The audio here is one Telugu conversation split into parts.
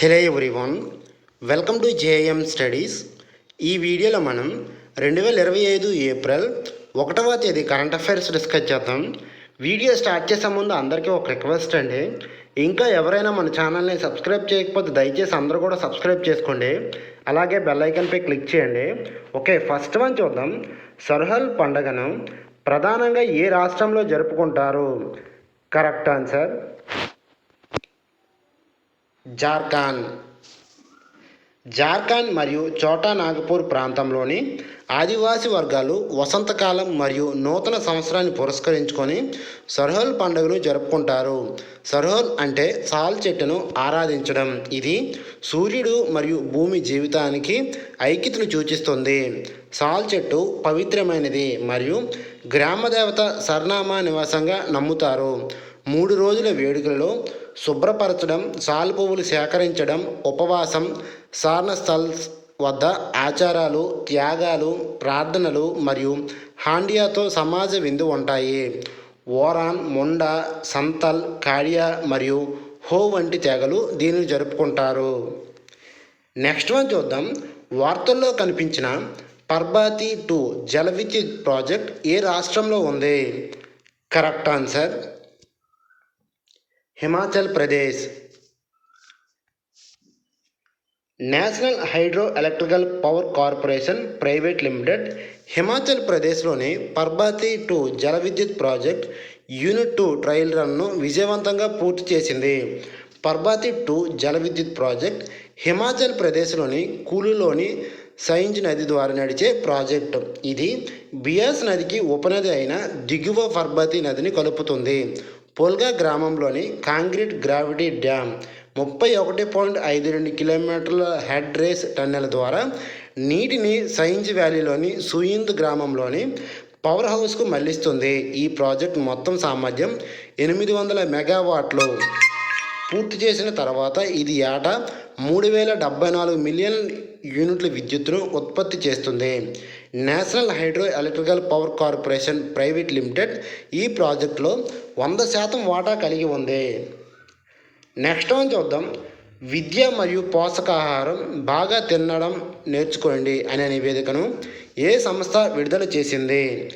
Hello everyone welcome to JM studies. ఈ వీడియోలో మనం రెండు వేల ఇరవై ఐదు ఏప్రిల్ ఒకటవ తేదీ కరెంట్ అఫైర్స్ డిస్కస్ చేద్దాం. వీడియో స్టార్ట్ చేసే ముందు అందరికీ ఒక రిక్వెస్ట్ అండి. ఇంకా ఎవరైనా మన ఛానల్ని సబ్స్క్రైబ్ చేయకపోతే దయచేసి అందరూ కూడా సబ్స్క్రైబ్ చేసుకోండి. అలాగే బెల్ ఐకన్పై క్లిక్ చేయండి. ఓకే ఫస్ట్ వన్ చూద్దాం. సర్హల్ పండుగను ప్రధానంగా ఏ రాష్ట్రంలో జరుపుకుంటారు? కరెక్ట్ ఆన్సర్ జార్ఖాన్ జార్ఖండ్ మరియు చోటా నాగపూర్ ప్రాంతంలోని ఆదివాసీ వర్గాలు వసంతకాలం మరియు నూతన సంవత్సరాన్ని పురస్కరించుకొని సర్హోల్ పండుగను జరుపుకుంటారు. సర్హోల్ అంటే సాల్ చెట్టును ఆరాధించడం. ఇది సూర్యుడు మరియు భూమి జీవితానికి ఐక్యతను సూచిస్తుంది. సాల్ చెట్టు పవిత్రమైనది మరియు గ్రామదేవత సర్నామా నివాసంగా నమ్ముతారు. మూడు రోజుల వేడుకలలో శుభ్రపరచడం సాల్ పువ్వులు సేకరించడం ఉపవాసం సార్నస్థల్స్ వద్ద ఆచారాలు త్యాగాలు ప్రార్థనలు మరియు హాండియాతో సమాజ విందు ఉంటాయి. ఓరాన్ ముండా సంతల్ కాడియా మరియు హో వంటి తెగలు దీనిని జరుపుకుంటారు. నెక్స్ట్ వన్ చూద్దాం. వార్తల్లో కనిపించిన పర్బాతి టూ జల విద్యుత్ ప్రాజెక్ట్ ఏ రాష్ట్రంలో ఉంది? Correct answer Himachal Pradesh. National hydro electrical power corporation private limited Himachal ప్రదేశ్లోని పర్బాతి టూ జల విద్యుత్ ప్రాజెక్ట్ యూనిట్ టూ ట్రయల్ రన్ను విజయవంతంగా పూర్తి చేసింది. పర్బాతి టూ జల విద్యుత్ ప్రాజెక్ట్ హిమాచల్ ప్రదేశ్లోని కూలులోని సైంజ్ నది ద్వారా నడిచే ప్రాజెక్టు. ఇది బియాస్ నదికి ఉపనది అయిన దిగువ పర్బతి నదిని కలుపుతుంది. పోల్గా గ్రామంలోని కాంక్రీట్ గ్రావిటీ డ్యామ్ ముప్పై ఒకటి పాయింట్ ఐదు రెండు కిలోమీటర్ల హెడ్ రేస్ టన్నెల్ ద్వారా నీటిని సైన్స్ వ్యాలీలోని సుయింద్ గ్రామంలోని పవర్ హౌస్కు మళ్ళిస్తుంది. ఈ ప్రాజెక్ట్ మొత్తం సామర్థ్యం ఎనిమిది వందల మెగావాట్లు. పూర్తి చేసిన తర్వాత ఇది ఏటా మూడు వేల డెబ్బై నాలుగు మిలియన్ యూనిట్ల విద్యుత్తును ఉత్పత్తి చేస్తుంది. National hydro electrical power corporation private limited ఈ ప్రాజెక్టులో వంద శాతం వాటా కలిగి ఉంది. నెక్స్ట్ వన్ చూద్దాం. విద్య మరియు పోషకాహారం బాగా తినడం నేర్చుకోండి అనే నివేదికను ఏ సంస్థ విడుదల చేసింది?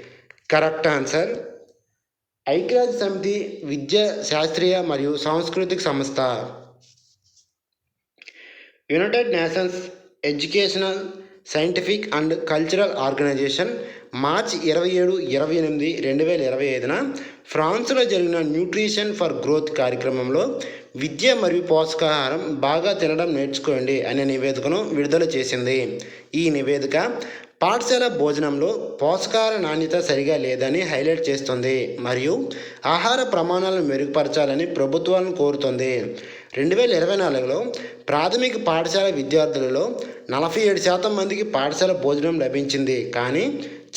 కరెక్ట్ ఆన్సర్ ఐక్యరాజ్య సమితి విద్య శాస్త్రీయ మరియు సాంస్కృతిక సంస్థ. United Nations Educational Scientific and Cultural Organization March ఇరవై ఏడు ఇరవై ఎనిమిది రెండు వేల ఇరవై ఐదున ఫ్రాన్స్లో జరిగిన న్యూట్రిషన్ ఫర్ గ్రోత్ కార్యక్రమంలో విద్య మరియు పోషకాహారం బాగా తినడం నేర్చుకోండి అనే నివేదికను విడుదల చేసింది. ఈ నివేదిక పాఠశాల భోజనంలో పోషకాహార నాణ్యత సరిగా లేదని హైలైట్ చేస్తుంది మరియు ఆహార ప్రమాణాలను మెరుగుపరచాలని ప్రభుత్వాలను కోరుతుంది. రెండు వేల ఇరవై నాలుగులో ప్రాథమిక పాఠశాల విద్యార్థులలో నలభై ఏడు శాతం మందికి పాఠశాల భోజనం లభించింది. కానీ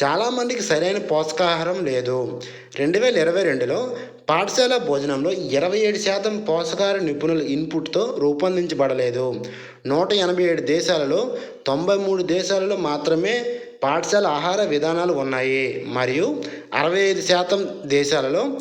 చాలామందికి సరైన పోషకాహారం లేదు. రెండు వేల ఇరవై రెండులో పాఠశాల భోజనంలో ఇరవై ఏడు శాతం పోషకాహార నిపుణుల ఇన్పుట్తో రూపొందించబడలేదు. నూట ఎనభై ఏడు దేశాలలో తొంభై మూడు దేశాలలో మాత్రమే పాఠశాల ఆహార విధానాలు ఉన్నాయి. మరియు అరవై ఐదు శాతం దేశాలలో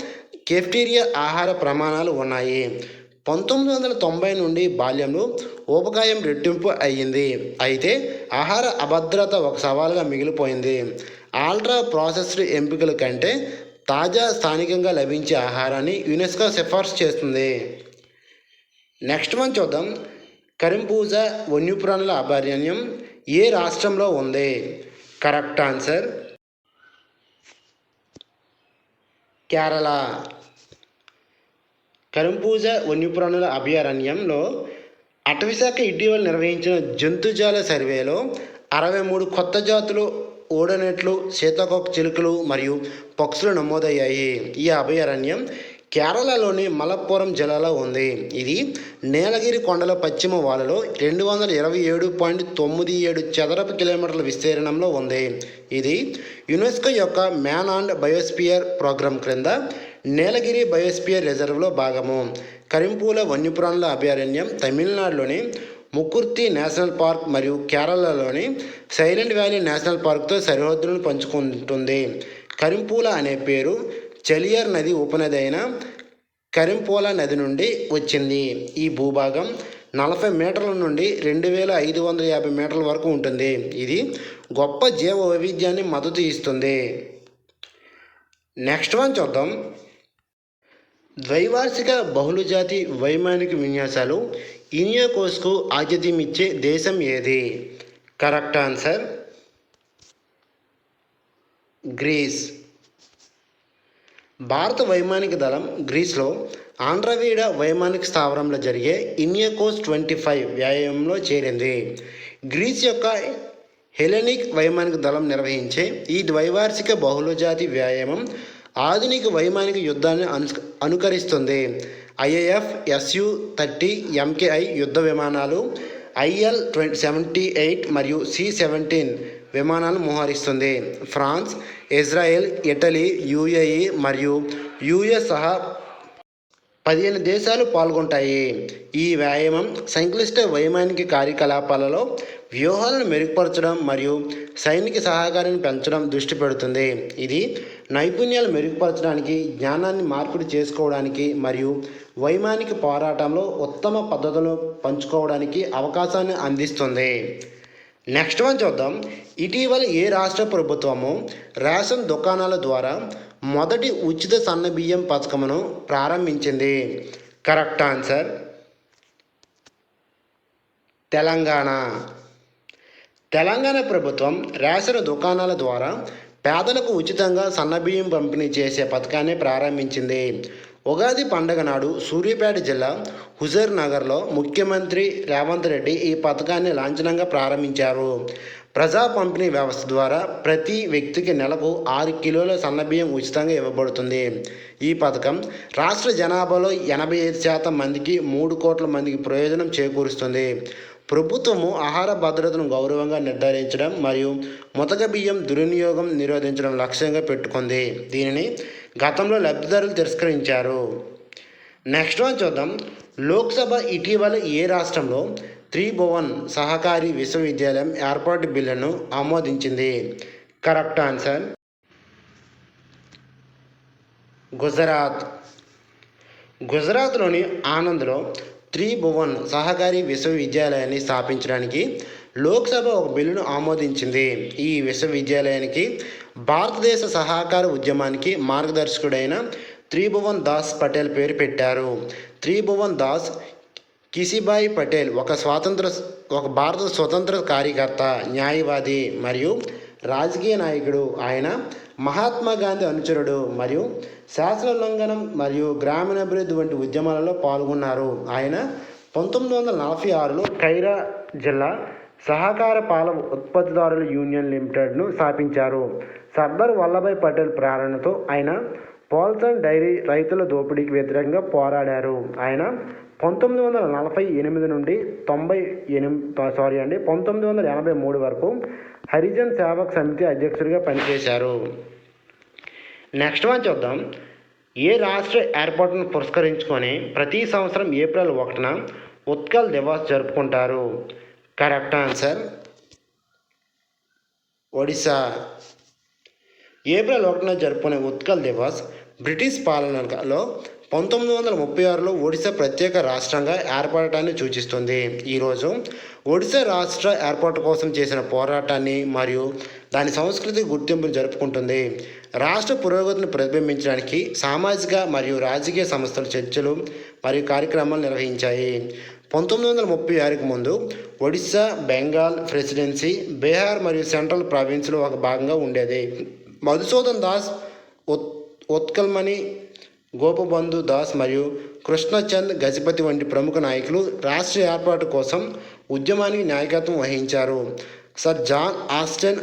కెఫ్టీరియా ఆహార ప్రమాణాలు ఉన్నాయి. పంతొమ్మిది వందల తొంభై నుండి బాల్యంలో ఊబకాయం రెట్టింపు అయ్యింది. అయితే ఆహార అభద్రత ఒక సవాలుగా మిగిలిపోయింది. ఆల్ట్రా ప్రాసెస్డ్ ఎంపికల కంటే తాజా స్థానికంగా లభించే ఆహారాన్ని యునెస్కో సిఫార్సు చేస్తుంది. నెక్స్ట్ వన్ చూద్దాం. కరింపూజ వన్యప్రాణుల అభయారణ్యం ఏ రాష్ట్రంలో ఉంది? Correct answer Kerala. కరింపూజ వన్యప్రాణుల అభయారణ్యంలో అటవీశాఖ ఇటీవల నిర్వహించిన జంతుజాల సర్వేలో అరవై మూడు కొత్త జాతులు ఓడనెట్లు సీతాకోక చిలుకలు మరియు పక్షులు నమోదయ్యాయి. ఈ అభయారణ్యం కేరళలోని మలప్పురం జిల్లాలో ఉంది. ఇది నీలగిరి కొండల పశ్చిమ వాలలో రెండు వందల ఇరవై ఏడు పాయింట్ తొమ్మిది ఏడు చదరపు కిలోమీటర్ల విస్తీర్ణంలో ఉంది. ఇది యునెస్కో యొక్క మ్యాన్ అండ్ బయోస్పియర్ ప్రోగ్రాం క్రింద నీలగిరి బయోస్పియర్ రిజర్వ్లో భాగము. కరింపూల వన్యప్రాణుల అభయారణ్యం తమిళనాడులోని ముకుర్తి నేషనల్ పార్క్ మరియు కేరళలోని సైలెంట్ వ్యాలీ నేషనల్ పార్క్తో సరిహద్దులను పంచుకుంటుంది. కరింపూల అనే పేరు చలియర్ నది ఉపనది అయిన కరింపోలా నది నుండి వచ్చింది. ఈ భూభాగం నలభై మీటర్ల నుండి రెండు వేల ఐదు వందల యాభై మీటర్ల వరకు ఉంటుంది. ఇది గొప్ప జీవ వైవిధ్యాన్ని మద్దతు ఇస్తుంది. నెక్స్ట్ వన్ చూద్దాం. ద్వైవార్షిక బహుళజాతి వైమానిక విన్యాసాలు. ఇనియోకోస్కు ఆతిథ్యం ఇచ్చే దేశం ఏది? Correct answer. గ్రీస్. భారత వైమానిక దళం గ్రీస్లో ఆంధ్రవీడ వైమానిక స్థావరంలో జరిగే ఇనియోకోస్ ట్వంటీ ఫైవ్ వ్యాయామంలో చేరింది. గ్రీస్ యొక్క హెలెనిక్ వైమానిక దళం నిర్వహించే ఈ ద్వైవార్షిక బహుళజాతి వ్యాయామం ఆధునిక వైమానిక యుద్ధాన్ని అను అనుకరిస్తుంది. ఐఏఎఫ్ ఎస్యు థర్టీ ఎంకేఐ యుద్ధ విమానాలు ఐఎల్ ట్వంటీ సెవెంటీ ఎయిట్ మరియు సి సెవెంటీన్ విమానాలను మోహరిస్తుంది. ఫ్రాన్స్ ఇజ్రాయెల్ ఇటలీ యుఏఈ మరియు యుఎస్ సహా పదిహేను దేశాలు పాల్గొంటాయి. ఈ వ్యాయామం సంక్లిష్ట వైమానిక కార్యకలాపాలలో వ్యూహాలను మెరుగుపరచడం మరియు సైనిక సహకారాన్ని పెంచడం దృష్టి పెడుతుంది. ఇది నైపుణ్యాలు మెరుగుపరచడానికి జ్ఞానాన్ని మార్పిడి చేసుకోవడానికి మరియు వైమానిక పోరాటంలో ఉత్తమ పద్ధతులను పంచుకోవడానికి అవకాశాన్ని అందిస్తుంది. నెక్స్ట్ వన్ చూద్దాం. ఇటీవల ఏ రాష్ట్ర ప్రభుత్వము రేషన్ దుకాణాల ద్వారా మొదటి ఉచిత సన్న బియ్యం పథకమును ప్రారంభించింది. Correct answer. తెలంగాణ. తెలంగాణ ప్రభుత్వం రేషన్ దుకాణాల ద్వారా పేదలకు ఉచితంగా సన్నబియ్యం పంపిణీ చేసే పథకాన్ని ప్రారంభించింది. ఉగాది పండగ నాడు సూర్యాపేట జిల్లా హుజూర్ నగర్లో ముఖ్యమంత్రి రేవంత్ రెడ్డి ఈ పథకాన్ని లాంఛనంగా ప్రారంభించారు. ప్రజా పంపిణీ వ్యవస్థ ద్వారా ప్రతి వ్యక్తికి నెలకు ఆరు కిలోల సన్నబియ్యం ఉచితంగా ఇవ్వబడుతుంది. ఈ పథకం రాష్ట్ర జనాభాలో ఎనభై ఐదు శాతం మందికి మూడు కోట్ల మందికి ప్రయోజనం చేకూరుస్తుంది. ప్రభుత్వము ఆహార భద్రతను గౌరవంగా నిర్ధారించడం మరియు ముతక బియ్యం దుర్వినియోగం నిరోధించడం లక్ష్యంగా పెట్టుకుంది. దీనిని గతంలో లబ్ధిదారులు తిరస్కరించారు. నెక్స్ట్ వన్ చూద్దాం. లోక్సభ ఇటీవల ఏ రాష్ట్రంలో త్రిభువన్ సహకారి విశ్వవిద్యాలయం ఏర్పాటు బిల్లును ఆమోదించింది. Correct answer? గుజరాత్. గుజరాత్లోని ఆనంద్లో త్రిభువన్ సహకారి విశ్వవిద్యాలయాన్ని స్థాపించడానికి లోక్సభ ఒక బిల్లును ఆమోదించింది. ఈ విశ్వవిద్యాలయానికి భారతదేశ సహకార ఉద్యమానికి మార్గదర్శకుడైన త్రిభువన్ దాస్ పటేల్ పేరు పెట్టారు. త్రిభువన్ దాస్ కిసిబాయి పటేల్ ఒక స్వాతంత్ర ఒక భారత స్వతంత్ర కార్యకర్త న్యాయవాది మరియు రాజకీయ నాయకుడు. ఆయన మహాత్మా గాంధీ అనుచరుడు మరియు శాసన ఉల్లంఘనం మరియు గ్రామీణాభివృద్ధి వంటి ఉద్యమాలలో పాల్గొన్నారు. ఆయన పంతొమ్మిది వందల నలభై ఆరులో ఖైరా జిల్లా సహకార పాల ఉత్పత్తిదారుల యూనియన్ లిమిటెడ్ను స్థాపించారు. సర్దార్ వల్లభాయ్ పటేల్ ప్రేరణతో ఆయన పోల్సన్ డైరీ రైతుల దోపిడీకి వ్యతిరేకంగా పోరాడారు. ఆయన పంతొమ్మిది వందల నలభై ఎనిమిది నుండి తొంభై ఎనిమిది సారీ అండి పంతొమ్మిది వందల ఎనభై మూడు వరకు హరిజన్ సేవక్ సమితి అధ్యక్షుడిగా పనిచేశారు. నెక్స్ట్ వన్ చూద్దాం. ఏ రాష్ట్ర ఏర్పాటును పురస్కరించుకొని ప్రతి సంవత్సరం ఏప్రిల్ ఒకటిన ఉత్కల్ దివాస్ జరుపుకుంటారు? Correct answer Odisha. ఏప్రిల్ ఒకటిన జరుపుకునే ఉత్కల్ దివాస్ బ్రిటిష్ పాలనలో పంతొమ్మిది వందల ముప్పై ఆరులో ఒడిశా ప్రత్యేక రాష్ట్రంగా ఏర్పడటాన్ని సూచిస్తుంది. ఈరోజు ఒడిశా రాష్ట్ర ఏర్పాటు కోసం చేసిన పోరాటాన్ని మరియు దాని సంస్కృతి గుర్తింపును జరుపుకుంటుంది. రాష్ట్ర పురోగతిని ప్రతిబింబించడానికి సామాజిక మరియు రాజకీయ సంస్థలు చర్చలు మరియు కార్యక్రమాలు నిర్వహించాయి. పంతొమ్మిది వందల ముప్పై ఆరుకు ముందు ఒడిశా బెంగాల్ ప్రెసిడెన్సీ బీహార్ మరియు సెంట్రల్ ప్రావిన్స్లో ఒక భాగంగా ఉండేది. మధుసూదన్ దాస్ ఉత్ ఉత్కల్మణి గోపబంధు దాస్ మరియు కృష్ణచంద్ గజపతి వంటి ప్రముఖ నాయకులు రాష్ట్ర ఏర్పాటు కోసం ఉద్యమానికి నాయకత్వం వహించారు. సర్ జాన్ ఆస్టన్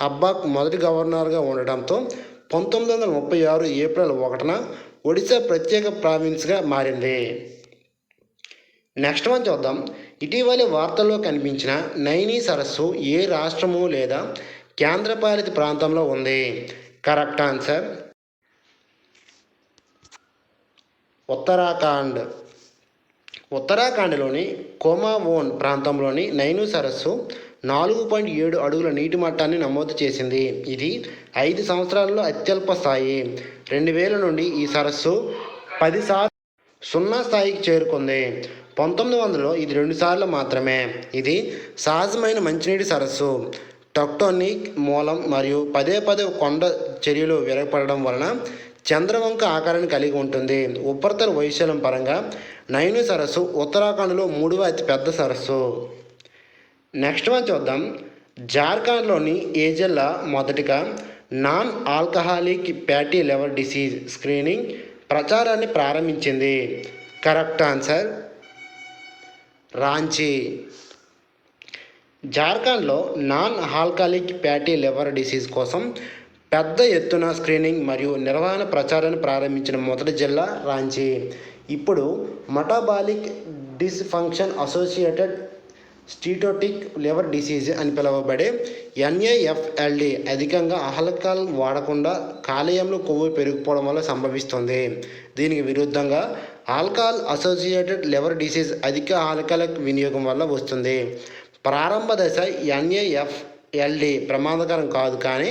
హబ్బాక్ మొదటి గవర్నర్గా ఉండడంతో పంతొమ్మిది వందల ముప్పై ఆరు ఏప్రిల్ ఒకటిన ఒడిశా ప్రత్యేక ప్రావిన్స్గా మారింది. నెక్స్ట్ వన్ చూద్దాం. ఇటీవలి వార్తల్లో కనిపించిన నైనీ సరస్సు ఏ రాష్ట్రము లేదా కేంద్రపాలిత ప్రాంతంలో ఉంది. Correct answer Uttarakhand. ఉత్తరాఖండ్లోని కోమావోన్ ప్రాంతంలోని నైను సరస్సు నాలుగు పాయింట్ ఏడు అడుగుల నీటి మట్టాన్ని నమోదు చేసింది. ఇది ఐదు సంవత్సరాల్లో అత్యల్ప స్థాయి. రెండు వేల నుండి ఈ సరస్సు పది శాతం సున్నా స్థాయికి చేరుకుంది. పంతొమ్మిది వందలలో ఇది రెండుసార్లు మాత్రమే. ఇది సహజమైన మంచినీటి సరస్సు. టక్టోనిక్ మూలం మరియు పదే పదే కొండ చర్యలు విరగపడడం వలన చంద్రవంక ఆకారాన్ని కలిగి ఉంటుంది. ఉపరితల వైశాల్యం పరంగా నైను సరస్సు ఉత్తరాఖండ్లో మూడవ అతిపెద్ద సరస్సు. నెక్స్ట్ వన్ చూద్దాం. జార్ఖండ్లోని ఏ జిల్లా మొదటిగా non alcoholic fatty liver disease screening ప్రచారాన్ని ప్రారంభించింది. Correct answer Ranchi. జార్ఖండ్లో non alcoholic fatty liver disease కోసం పెద్ద ఎత్తున స్క్రీనింగ్ మరియు నిర్వహణ ప్రచారాన్ని ప్రారంభించిన మొదటి జిల్లా రాంచీ. ఇప్పుడు metabolic dysfunction associated steatotic liver disease అని పిలువబడే ఎన్ఏఎఫ్ఎల్డి అధికంగా ఆల్కహాల్ వాడకుండా కాలేయంలో కొవ్వు పెరిగిపోవడం వల్ల సంభవిస్తుంది. దీనికి విరుద్ధంగా ఆల్కహాల్ అసోసియేటెడ్ లివర్ డిసీజ్ అధిక ఆల్కహాల్ వినియోగం వల్ల వస్తుంది. ప్రారంభ దశ ఎన్ఏఎఫ్ఎల్డి ప్రమాదకరం కాదు కానీ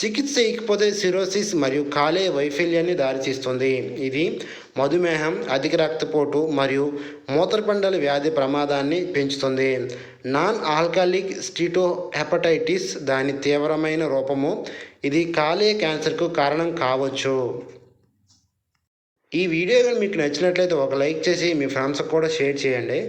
చికిత్స ఇకపోతే సిరోసిస్ మరియు కాలే వైఫల్యాన్ని దారితీస్తుంది. ఇది మధుమేహం అధిక రక్తపోటు మరియు మూత్రపిండాల వ్యాధి ప్రమాదాన్ని పెంచుతుంది. నాన్ ఆల్కహాలిక్ స్టీటో హెపటైటిస్ దాని తీవ్రమైన రూపము. ఇది కాలే క్యాన్సర్కు కారణం కావచ్చు. ఈ వీడియో మీకు నచ్చినట్లయితే ఒక లైక్ చేసి మీ ఫ్రెండ్స్కి కూడా షేర్ చేయండి.